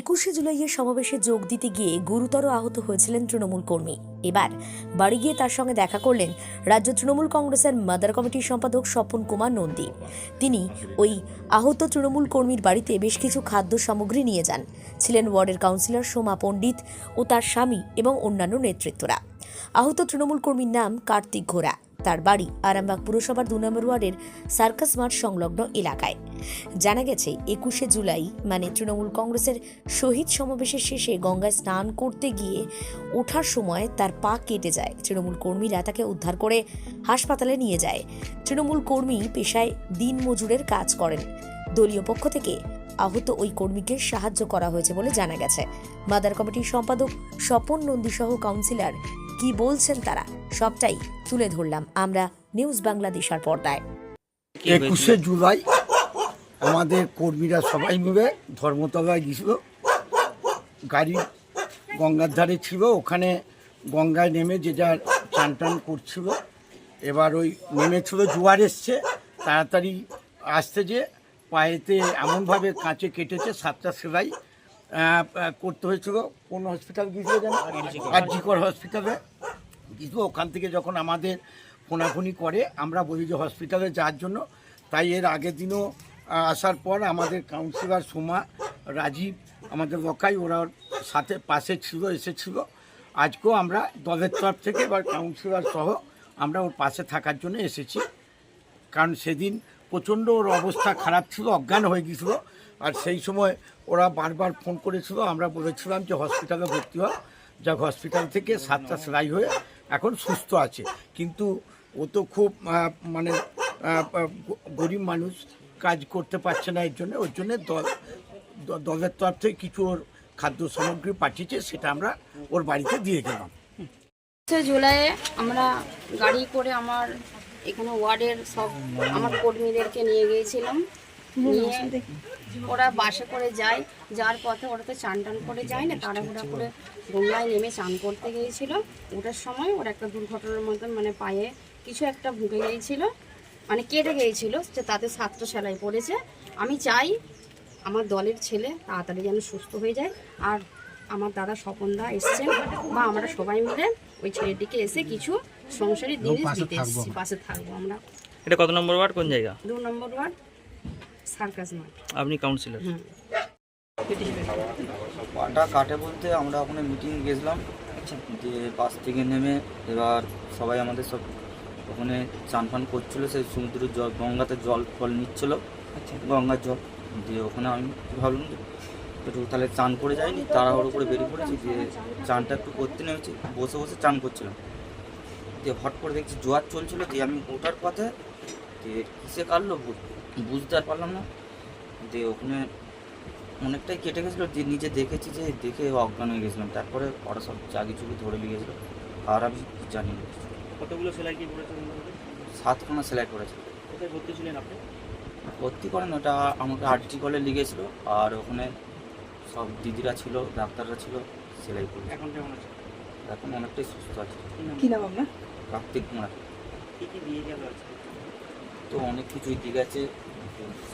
একুশে জুলাইয়ের সমাবেশে যোগ দিতে গিয়ে গুরুতর আহত হয়েছিলেন তৃণমূল কর্মী। এবার বাড়ি গিয়ে তার সঙ্গে দেখা করলেন রাজ্য তৃণমূল কংগ্রেসের মাদার কমিটির সম্পাদক স্বপন কুমার নন্দী। তিনি ওই আহত তৃণমূল কর্মীর বাড়িতে বেশ কিছু খাদ্য সামগ্রী নিয়ে যান। ছিলেন ওয়ার্ডের কাউন্সিলর সোমা পণ্ডিত ও তার স্বামী এবং অন্যান্য নেতৃত্বরা। আহত তৃণমূল কর্মীর নাম কার্তিক ঘোড়া। তার বাড়ি আরামবাগ পুরসভার দু নম্বর ওয়ার্ডের সার্কাস মাঠ সংলগ্ন এলাকায়। জানা গেছে, একুশে জুলাই মানে তৃণমূল কংগ্রেসের শহীদ সমাবেশের শেষে গঙ্গায় স্নান করতে গিয়ে ওঠার সময় তার পা কেটে যায়। তৃণমূল কর্মীরা তাকে উদ্ধার করে হাসপাতালে নিয়ে যায়। তৃণমূল কর্মী পেশায় দিন মজুরের কাজ করেন। দলীয় পক্ষ থেকে আহত ওই কর্মীকে সাহায্য করা হয়েছে বলে জানা গেছে। মাদার কমিটির সম্পাদক স্বপন নন্দী সহ কাউন্সিলর কি বলছেন তারা? সবটাই তুলে ধরলাম আমরা নিউজ বাংলাদেশের পর্দায়। একুশে জুলাই আমাদের কর্মীরা সবাই মিলে ধর্মতলায় গিয়েছিল। গাড়ি গঙ্গার ধারে ছিল ওখানে গঙ্গায় নেমে যে যার চান টান করছিল। এবার ওই নেমেছিল জোয়ার এসছে তাড়াতাড়ি আসতে যে পায়েতে এমনভাবে কাঁচে কেটেছে সাতটা সেলাই করতে হয়েছিল কোন হসপিটাল গিয়েছিল যেন আরজিকর হসপিটালে কিন্তু ওখান থেকে যখন আমাদের ফোনাফোনি করে, আমরা বলি যে হসপিটালে যাওয়ার জন্য। তাই এর আগের দিনও আসার পর আমাদের কাউন্সিলর সোমা, রাজীব, আমাদের লোকাই ওরা সাথে পাশে ছিল, এসেছিল। আজকেও আমরা দলের তরফ থেকে এবার কাউন্সিলর সহ আমরা ওর পাশে থাকার জন্য এসেছি। কারণ সেদিন প্রচণ্ড ওর অবস্থা খারাপ ছিল, অজ্ঞান হয়ে গিয়েছিল। আর সেই সময় ওরা বারবার ফোন করেছিল, আমরা বলেছিলাম যে হসপিটালে ভর্তি হয় যাক, হসপিটাল থেকে সাতটা সেলাই হয়ে এখন সুস্থ আছে। কিন্তু ও তো খুব মানে গরিব মানুষ, কাজ করতে পারছে না এর জন্য। ওর জন্য দল দলের তরফ থেকে কিছু ওর খাদ্য সামগ্রী পাঠিয়েছে, সেটা আমরা ওর বাড়িতে দিয়ে গেলাম। জুলাইয়ে আমরা গাড়ি করে আমার এখানে ওয়ার্ডের সব আমার কর্মীদেরকে নিয়ে গিয়েছিলাম। ওরা বাসে করে যায় যার পথে ওরা তো চান টান করে যায় না তাড়াহুড়া করে গঙ্গায় নেমে চান করতে গিয়েছিল। ওটার সময় ওরা একটা দুর্ঘটনার মতন মানে পায়ে কিছু একটা ভুগে গিয়েছিল মানে কেটে গিয়েছিল যে তাতে সাতটা সেলাই পড়েছে। আমি চাই আমার দলের ছেলে তাড়াতাড়ি যেন সুস্থ হয়ে যায় আর আমার দাদা স্বপনদা এসছেন বা আমরা সবাই মিলে ওই ছেলেটিকে এসে কিছু সংসারের জিনিস দিতে এসেছি পাশে থাকব আমরা। এটা কত নম্বর ওয়ার্ড? কোন জায়গা? দু নম্বর ওয়ার্ড সার্কাস মাঠ আপনি কাউন্সিলর পাটা কাটে বলতে আমরা ওখানে মিটিং গেছিলাম দিয়ে বাস থেকে নেমে এবার সবাই আমাদের সব ওখানে চান ফান করছিল সেই সমুদ্রের জল গঙ্গাতে জল ফল নিচ্ছিল। গঙ্গার জল দিয়ে ওখানে আমি ভাবলাম যে একটু তাহলে চান করে যাইনি তাড়াহুড়ো করে বেরিয়ে পড়েছি দিয়ে চানটা একটু করতে নেমেছি বসে বসে চান করছিলাম। দিয়ে হট করে দেখছি জোয়ার চলছিল দিয়ে আমি ওঠার পথে দিয়ে কিসে কাটলো বু- বুঝতে আর পারলাম না। দিয়ে ওখানে অনেকটাই কেটে গেছিল। যে নিজে দেখেছি যে দেখে অজ্ঞান হয়ে গেছিলাম। তারপরে ওরা সব চাগি চুগি ধরে নিয়ে গেছিল আর আমি জানি না। কতগুলো সেলাই কি করেছেন সাতখানা সেলাই করেছে। কোথায় ভর্তি ছিলেন আপনি? ভর্তি করেন ওটা আমাকে আরটি কলে লিগেছিল আর ওখানে সব দিদিরা ছিল ডাক্তাররা ছিল সেলাই করে এখন কেমন আছে? এখন অনেকটাই সুস্থ আছে। কি নাম আপনার? কার্তিক কুমার। কি কি দিয়ে গেল আজকে? তো অনেক কিছুই দিক আছে।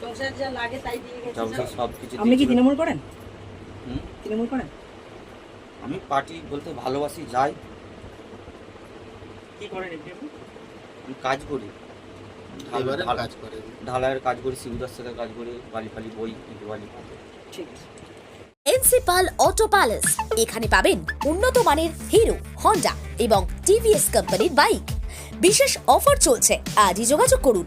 সংসার যা লাগে তাই দিয়ে গেছে সব কিছু আপনি কি তৃণমূল করেন? হুম? তৃণমূল করেন? আমি পার্টি বলতে ভালোবাসি যাই। কি করেন? আমি কাজ করি। ঢাল- ঢাল- ঢালাইয়ের কাজ করি শিবদার সাথে কাজ করি বালি ফালি বই বালি ঠিক আছে। এনসিপাল অটো প্যালেস। এখানে পাবেন উন্নত মানের হিরো হন্ডা এবং টিভিএস কোম্পানির বাইক। বিশেষ অফার চলছে। আজই যোগাযোগ করুন।